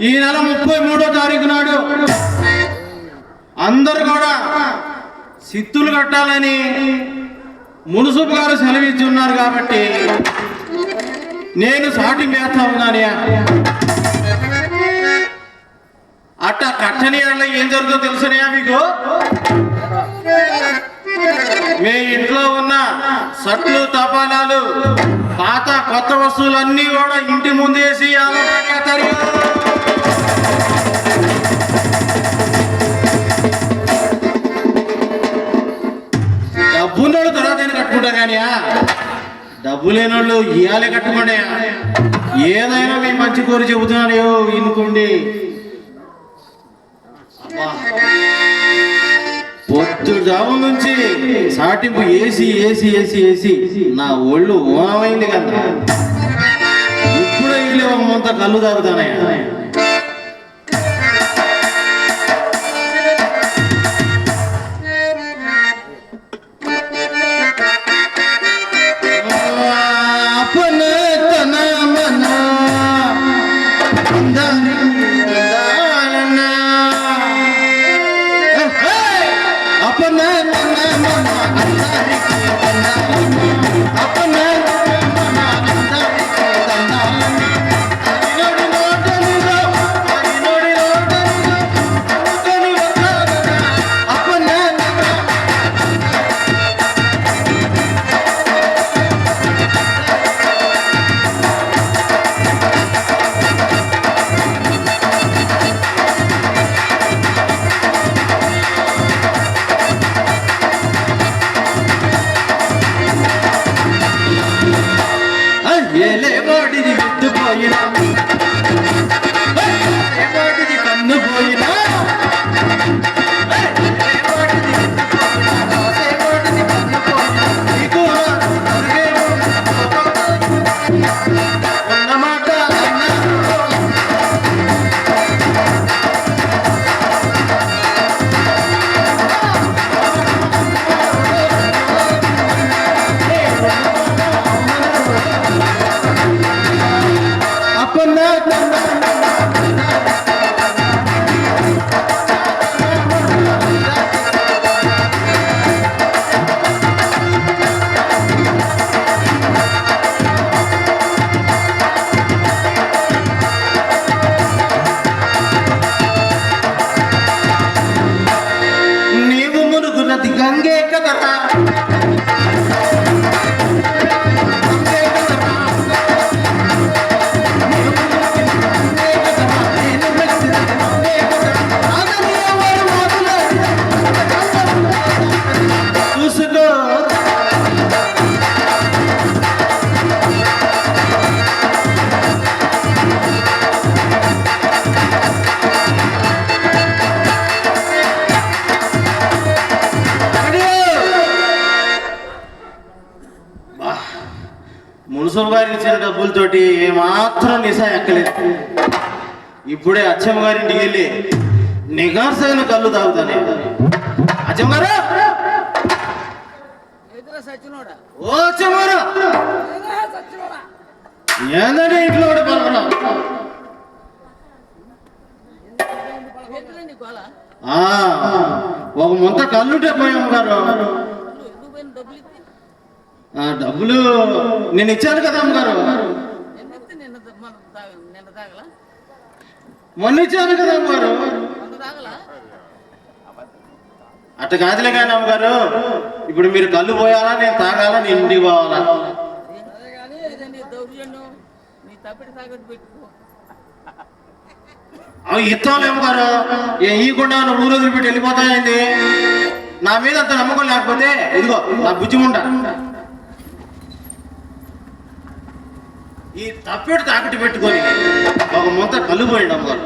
ఈ నెల ముప్పై మూడో తారీఖు నాడు అందరు కూడా సిత్తులు కట్టాలని మునుసుపు గారు సెలవిచ్చి ఉన్నారు కాబట్టి నేను సాటి మేస్తా ఉన్నాను అట్ట కట్టని అట్లా ఏం జరుగుతుందో తెలుసునయా మీకు? మీ ఇంట్లో ఉన్న సట్లు తపాలాలు పాత కొత్త వస్తువులన్నీ కూడా ఇంటి ముందేసి ఆలోచన డబ్బున్నోళ్ళు తర్వాత అయినా కట్టుకుంటారు కానీ డబ్బు లేనోళ్ళు ఇయాలే కట్టుకోండి. ఏదైనా మేము మంచి కోరి చెబుతున్నాను వినుకోండి. పొద్దు జాము నుంచి సాటింపు ఏసి ఏసి ఏసి ఏసి. నా ఒళ్ళు ఓనమైంది కదా. ఇప్పుడే ఇల్లు ఒక కళ్ళు తాగుతానయ్యా Amen. మున్సబ్ గారికి ఇచ్చిన డబ్బులతోటి ఏమాత్రం నిశా ఎక్కలేదు. ఇప్పుడే అచ్చమ్మ గారి ఇంటికి వెళ్ళి నిగార్సైన కళ్ళు తాగుతానే అచ్చమ్మ గారు ఓ అచ్చమ్మ గారు ఏందంటే ఇంట్లో పలకడం ఒక ముంత కళ్ళుంటే పోయాం గారు డబ్బులు నేను ఇచ్చాను కదా అమ్మగారు. మొన్న ఇచ్చాను కదా అమ్మగారు. అట్ట కాదులే కానీ అమ్మగారు ఇప్పుడు మీరు కళ్ళు పోయాలా నేను తాగాలా నేను ఇంటికి పోవాలా? అవి ఇస్తాంలే అమ్మగారు. ఏ ఈకుండా నువ్వు ఊరు వదిలిపెట్టి వెళ్ళిపోతాయండి. నా మీద అంత నమ్మకం లేకపోతే ఇదిగో నా బుజ్జిముండ ఈ తప్పెడు తాకట్టు పెట్టుకొని ఒక ముంత కళ్ళు పోయింది అమ్మగారు.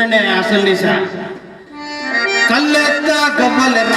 ఇప్పుడు వచ్చిందండి అసలు నిశ కళ్ళెత్త గవ్వలెర్ర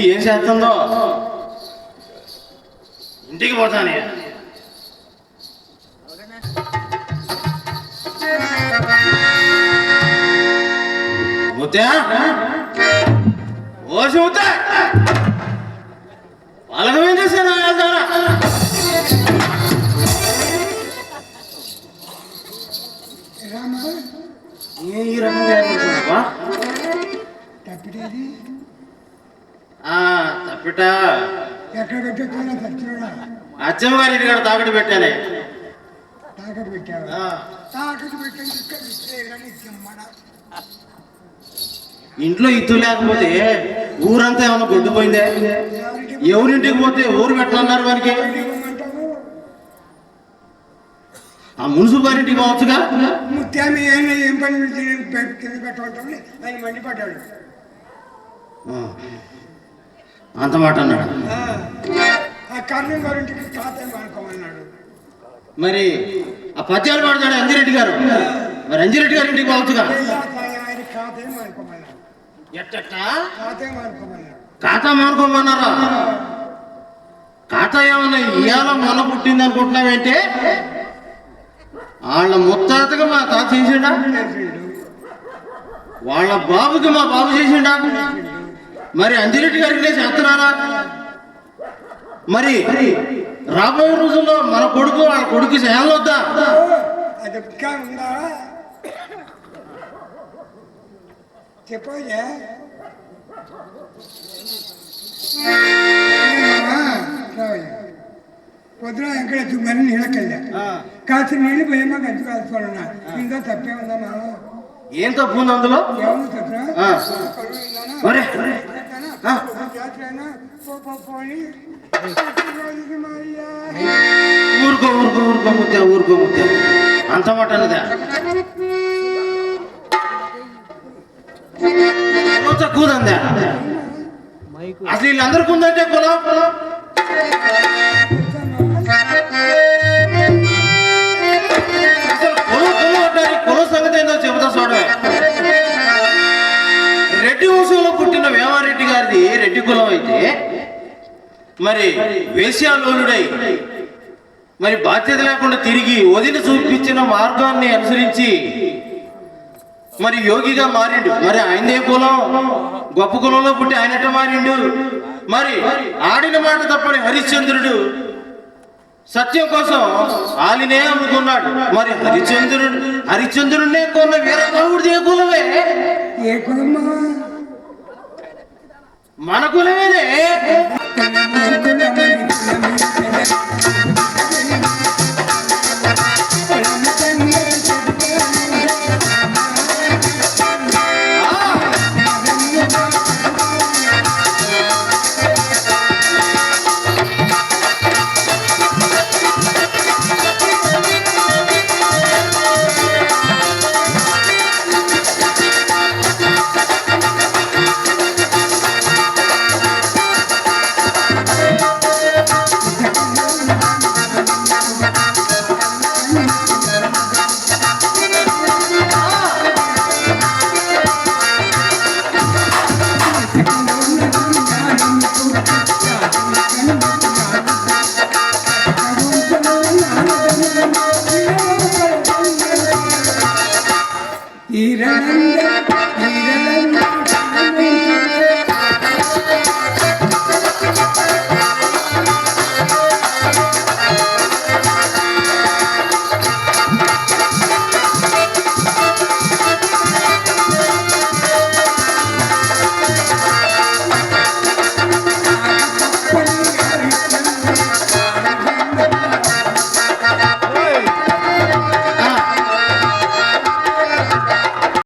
ఇది ఏం చేస్తుందో? ఇంటికి పోతానే. ముత్యా ఓసి ముత్త చేశాను ఏ ఈ రకంగా తప్పిట. ఎక్కడ అచ్చమ్మ గారి తాకట్టు పెట్టానే తాకట్టు పెట్టావా ఆ, తాకట్టు ఇక్కడ చిమ్మడా ఇంట్లో ఇత్తు లేకపోతే ఊరంతా ఏమన్నా కొట్టుపోయిందే ఎవరికి ఎవరింటికి పోతే ఊరు పెట్టనన్నారు వారికి ఆ మున్సిపల్ పోవచ్చుగా ముత్యామి ఏం పని కింద ఆయన మండిపడ్డాడు. అంత మాట అన్నాడు. అనుకోమన్నాడు మరి ఆ పద్యాలు పాడతాడు అంజిరెడ్డి గారు. మరి అంజిరెడ్డి గారి ఇంటికి పోవచ్చుగా? ఖాతా మానుకోమన్నారా ఖాతా ఏమన్నా ఇవాళ మొన్న పుట్టింది అనుకుంటున్నావేంటే? వాళ్ళ ముత్తాతగా మా తాత చేసిండు. వాళ్ళ బాబుకి మా బాబు చేసిండా? మరి అంజిరెడ్డి గారికి నేను చేస్తున్నారా? మరి రాబోయే రోజుల్లో మన కొడుకు వాళ్ళ కొడుకు ఇంకా ఉందా? చెప్పోయే పొద్దున ఎక్కడ మరి నీళ్ళకెళ్ళా. కాస్త నీళ్ళు పోయేమో గంజి కాల్చుకోవాలన్నా ఇందో తప్పే ఉందా మనం ఏం తప్పు? ఉంది అందులో ఏమన్నా తప్పా. ఊరుకో ఊరుకో ఊరుకో ముద్దా ఊరుకో ముద్దా అంత మాట అన్నదా? కులం అసలు వీళ్ళందరికీ ఉందంటే కులం కులం? మరి వేశ్యాలోలుడై మరి బాధ్యత లేకుండా తిరిగి వదిన చూపించిన మార్గాన్ని అనుసరించి మరి యోగిగా మారిండు. మరి ఆయనదే కులం. గొప్ప కులంలో పుట్టి ఆయనట మారిండు. మరి ఆడిన మాట తప్పని హరిశ్చంద్రుడు సత్యం కోసం ఆలినే అమ్ముకున్నాడు. మరి హరిచంద్రుడు హరిచంద్రుడినే కొన్న వీరబాబుడిది ఏ కులమే. ఏ కులమ్మా? మన కులమేనే. I'm